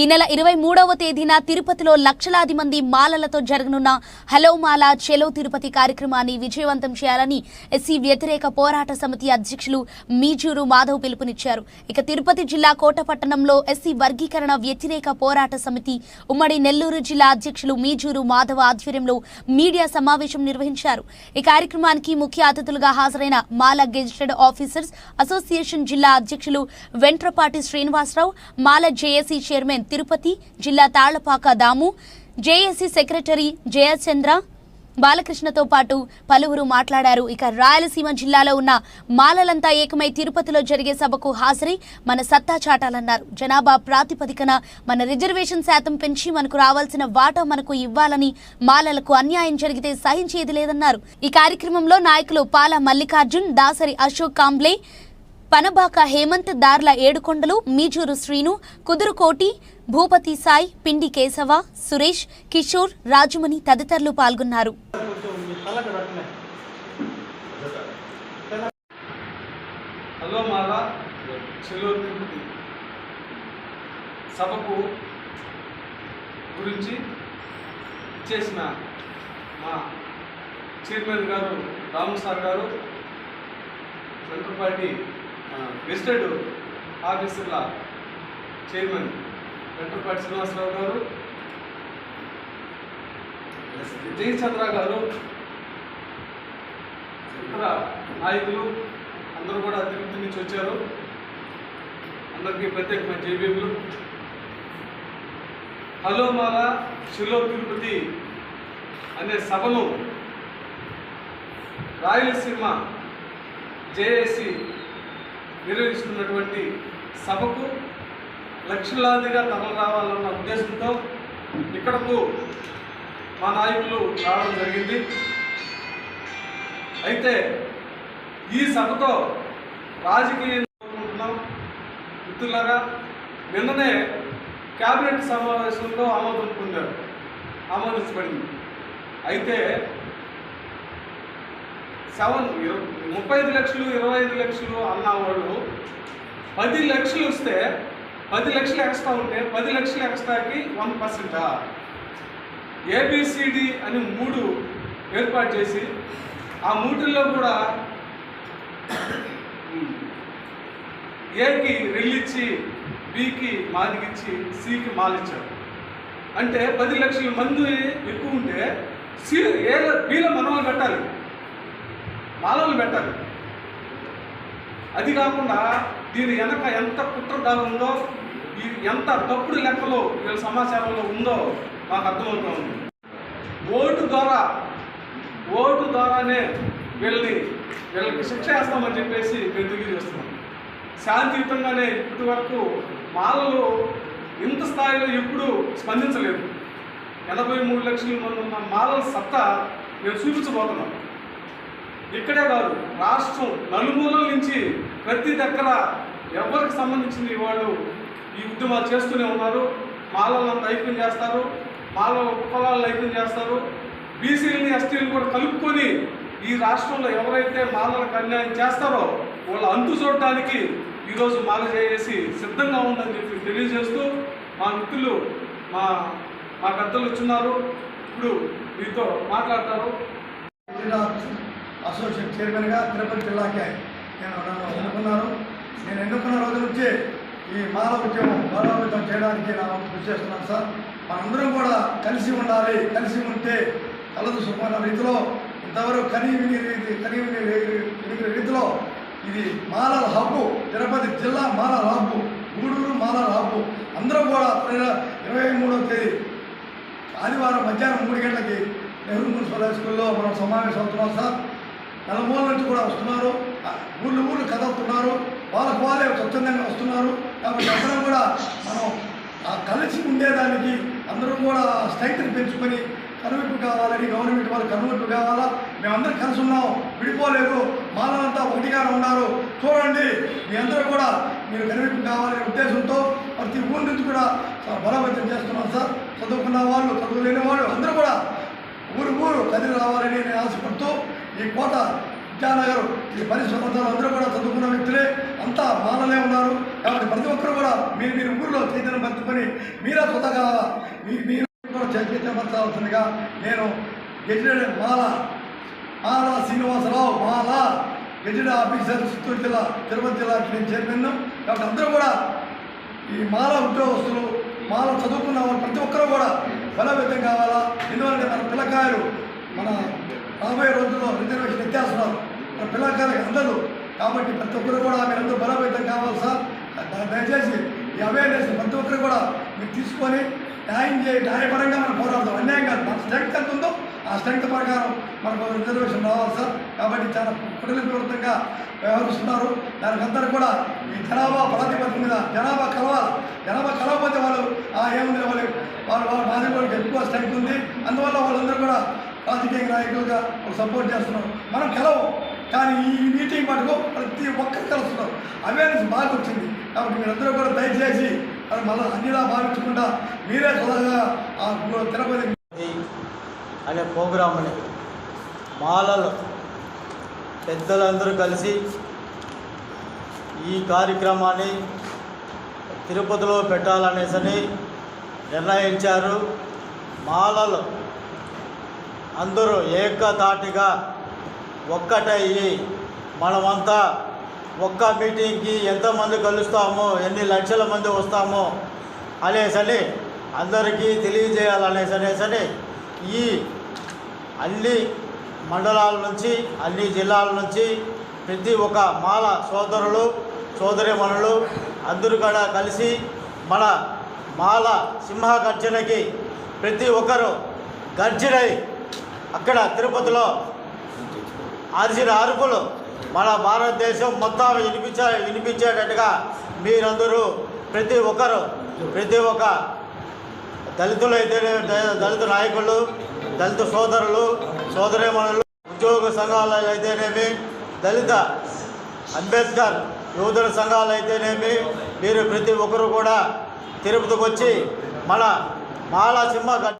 ఈ నెల ఇరవై మూడవ తేదీన తిరుపతిలో లక్షలాది మంది మాలలతో జరగనున్న హలో మాల చెలో తిరుపతి కార్యక్రమాన్ని విజయవంతం చేయాలని ఎస్సీ వ్యతిరేక పోరాట సమితి అధ్యక్షులు మీజూరు మాధవ్ పిలుపునిచ్చారు. ఇక తిరుపతి జిల్లా కోటపట్టణంలో ఎస్సీ వర్గీకరణ వ్యతిరేక పోరాట సమితి ఉమ్మడి నెల్లూరు జిల్లా అధ్యక్షులు మీజూరు మాధవ్ ఆధ్వర్యంలో మీడియా సమావేశం నిర్వహించారు. ఈ కార్యక్రమానికి ముఖ్య అతిథులుగా హాజరైన మాల గెజిటెడ్ ఆఫీసర్స్ అసోసియేషన్ జిల్లా అధ్యక్షులు వెంట్రపాటి శ్రీనివాసరావు మాల జేఏసీ చైర్మన్ తిరుపతి జిల్లా తాళ్ళపాక దాము జేఏసీ సెక్రటరీ జయచంద్ర బాలకృష్ణతో పాటు పలువురు మాట్లాడారు. ఇక రాయలసీమ జిల్లాలో ఉన్న మాలలంతా ఏకమై తిరుపతిలో జరిగే సభకు హాజరై మన సత్తా చాటాలన్నారు. జనాభా ప్రాతిపదికన మన రిజర్వేషన్ శాతం పెంచి మనకు రావాల్సిన వాటా మనకు ఇవ్వాలని మాలలకు అన్యాయం జరిగితే సహించేది లేదన్నారు. ఈ కార్యక్రమంలో నాయకులు పాల మల్లికార్జున్ దాసరి అశోక్ కాంబ్లే పనబాక హేమంత్ దార్ల ఏడుకొండలు మీజూరు శ్రీను కుదురుకోటి భూపతి సాయి పిండి కేశవ సురేష్ కిషోర్ రాజుమణి తదితరులు పాల్గొన్నారు. సభకు గురించి ఇచ్చేసిన మా చైర్మన్ గారు రాము సార్ గారు సెంట్రల్ పార్టీ గెస్టెడ్ ఆఫీసర్ల చైర్మన్ వెంట్రపాటి శ్రీనివాసరావు గారు జయచంద్ర గారు ఇతర నాయకులు అందరూ కూడా తిరుపతి నుంచి వచ్చారు. అందరికీ ప్రత్యేకమైన జేబీలు హలో మాల శిలో తిరుపతి అనే సభను రాయలసీమ జేఏసీ నిర్వహిస్తున్నటువంటి సభకు లక్షలాదిగా తరలి రావాలన్న ఉద్దేశంతో ఇక్కడకు మా నాయకులు రావడం జరిగింది. అయితే ఈ సభతో రాజకీయం కోరుకుంటున్నాం మిత్రులారా నిన్ననే కేబినెట్ సమావేశంలో ఆమోదం పొందారు ఆమోదించబడింది. అయితే సెవెన్ ముప్పై ఐదు లక్షలు ఇరవై ఐదు లక్షలు అన్న వాళ్ళు పది లక్షలు వస్తే పది లక్షలు ఎక్స్ట్రా ఉంటే పది లక్షలు ఎక్స్ట్రాకి వన్ పర్సెంటా? ఏబిసిడి అని మూడు ఏర్పాటు చేసి ఆ మూటిల్లో కూడా ఏకి రెల్లిచ్చి బికి మాదిగిచ్చి సికి మాలిచ్చారు. అంటే పది లక్షల మంది ఎక్కువ ఉంటే సి ఏ బీలో మనవాళ్ళు కట్టాలి. మాలలు పెట్టాలి. అది కాకుండా దీని వెనక ఎంత కుట్ర ఉందో ఈ ఎంత తప్పుడు లెక్కలో వీళ్ళ సమాచారంలో ఉందో మాకు అర్థమవుతూ ఉంది. ఓటు ద్వారా ఓటు ద్వారానే వీళ్ళని వీళ్ళకి శిక్ష వేస్తామని చెప్పేసి మేము చేస్తున్నాం శాంతియుతంగానే ఇప్పటి వరకు మాలలు ఇంత స్థాయిలో ఎప్పుడూ స్పందించలేదు. ఎనభై మూడు లక్షల మంది ఉన్న మాలల సత్తా మేము చూపించబోతున్నాం. ఇక్కడే కాదు రాష్ట్రం నలుమూలల నుంచి ప్రతి దగ్గర ఎవరికి సంబంధించింది వాళ్ళు ఈ ఉద్యమాలు చేస్తూనే ఉన్నారు. మాలలంతా ఐక్యం చేస్తారు మాల కులాలను ఐక్యం చేస్తారు. బీసీలని ఎస్టీలను కూడా కలుపుకొని ఈ రాష్ట్రంలో ఎవరైతే మాలలకు అన్యాయం చేస్తారో వాళ్ళ అంతు చూడటానికి ఈరోజు మాల చేసి సిద్ధంగా ఉందని చెప్పి తెలియజేస్తూ మా మిత్రులు మా మా పెద్దలు వచ్చున్నారు ఇప్పుడు మీతో మాట్లాడతారు. అసోసియేట్ చైర్మన్గా తిరుపతి జిల్లాకే నేను నన్ను ఎన్నుకున్నాను. నేను ఎన్నుకున్న రోజు నుంచి ఈ మానవ ఉద్యమం బలోపేతం చేయడానికి నా వంతు కృషి చేస్తున్నాను సార్. మనందరం కూడా కలిసి ఉండాలి కలిసి ఉంటే కలదు సుఖమైన రీతిలో ఇంతవరకు కని విని రీతి కని విని రీతిలో ఇది మాలల హబ్బు తిరుపతి జిల్లా మాలల హబ్బు గూడూరు మాలల హబ్బు అందరూ కూడా ఇరవై మూడవ తేదీ ఆదివారం మధ్యాహ్నం మూడు గంటలకి నెహ్రూ మున్సిపల్ హై స్కూల్లో మనం సమావేశం అవుతున్నాం సార్. నలుమూల నుంచి కూడా వస్తున్నారు. ఊళ్ళు ఊళ్ళు కదులుతున్నారు. వాళ్ళకు వాళ్ళే స్వచ్ఛందంగా వస్తున్నారు. కాబట్టి అందరం కూడా మనం ఆ కలిసి ఉండేదానికి అందరం కూడా స్థైతిని పెంచుకొని కనువిప్పు కావాలని గవర్నమెంట్ వాళ్ళు కనువిప్పు కావాలా? మేమందరం కలిసి ఉన్నాం. విడిపోలేదు. మానవంతా ఒకటిగానే ఉన్నారు. చూడండి మీ అందరూ కూడా మీరు కనువిప్పు కావాలనే ఉద్దేశంతో ప్రతి ఊరి నుంచి కూడా బలోపేతం చేస్తున్నాం సార్. చదువుకున్న వాళ్ళు చదువులేని వాళ్ళు అందరూ కూడా ఊరు ఊరు కదిలి రావాలని నేను ఆశపడుతూ ఈ కోట విద్యానగర్ ఈ పరిసర అందరూ కూడా చదువుకున్న వ్యక్తులే అంతా మానలే ఉన్నారు. కాబట్టి ప్రతి ఒక్కరు కూడా మీరు మీరు ఊరిలో చైతన్యం పంచుకొని మీరే స్వతగా మీ మీరు కూడా చైతన్యపరచాల్సిందిగా నేను gazetted Mala Mala Srinivasarao Mala gazetted officer Chittoor జిల్లా తిరుపతి జిల్లా నేను చైర్మన్. కాబట్టి అందరూ కూడా ఈ మాల ఉద్యోగస్తులు మాల చదువుకున్న వాళ్ళు ప్రతి ఒక్కరూ కూడా బలోపేతం కావాలా? ఎందుకంటే మన పిల్లకాయలు మన రాబోయే రోజుల్లో రిజర్వేషన్ ఎత్తేస్తున్నారు మన పిల్లకాయలకు అందదు కాబట్టి ప్రతి ఒక్కరు కూడా మీరందరూ బలోపేతం కావాలి సార్. దయచేసి ఈ అవేర్నెస్ ప్రతి ఒక్కరు కూడా మీరు తీసుకొని న్యాయం చేయ న్యాయపరంగా మనం పోరాడదాం. అన్యాయం కాదు మన స్ట్రెంగ్త్ ఎంత ఉందో ఆ స్ట్రెంగ్త్ ప్రకారం మనకు రిజర్వేషన్ రావాలి సార్. కాబట్టి చాలా కుటుంబపూర్వకంగా వ్యవహరిస్తున్నారు. దానికి అందరూ కూడా ఈ జనాభా ప్రాతిపదిక మీద జనాభా కలవాలి జనాభా కలవకపోతే వాళ్ళు ఆ ఏముంది వాళ్ళు వాళ్ళు వాళ్ళ మాదిరి వాళ్ళకి ఎక్కువ స్ట్రెంగ్త్ ఉంది. అందువల్ల వాళ్ళందరూ కూడా రాజకీయ నాయకులుగా సపోర్ట్ చేస్తున్నాం. మనం కలవం. కానీ ఈ మీటింగ్ మటుకు ప్రతి ఒక్కరు కలుస్తున్నారు. అవేర్నెస్ బాగా వచ్చింది. కాబట్టి మీరందరూ కూడా దయచేసి అది మళ్ళీ అన్నిలా భావించకుండా మీరే స్వతహాగా ఆ తిరుపతి అనే ప్రోగ్రామ్ని మాలలు పెద్దలందరూ కలిసి ఈ కార్యక్రమాన్ని తిరుపతిలో పెట్టాలనేసని నిర్ణయించారు. మాలలు అందరూ ఏకతాటిగా ఒక్కటయ్యి. మనమంతా ఒక్క మీటింగ్కి ఎంతమంది కలుస్తామో ఎన్ని లక్షల మంది వస్తామో అనేసని అందరికీ తెలియజేయాలనేసి అనేసని ఈ అన్ని మండలాల నుంచి అన్ని జిల్లాల నుంచి ప్రతి ఒక్క మాల సోదరులు సోదరిమణులు అందరూ కూడా కలిసి మన మాల సింహ గర్జనకి ప్రతి ఒక్కరు గర్జనై అక్కడ తిరుపతిలో అరిచిన అరుపులు మన భారతదేశం మొత్తం వినిపించే వినిపించేటట్టుగా మీరందరూ ప్రతి ఒక్కరు ప్రతి ఒక్క దళితులు దళిత నాయకులు దళిత సోదరులు సోదరీమణులు ఉద్యోగ సంఘాలు అయితేనేమి దళిత అంబేద్కర్ యువతుల సంఘాలు అయితేనేమి మీరు ప్రతి ఒక్కరు కూడా తిరుపతికి వచ్చి మన మాలా సింహ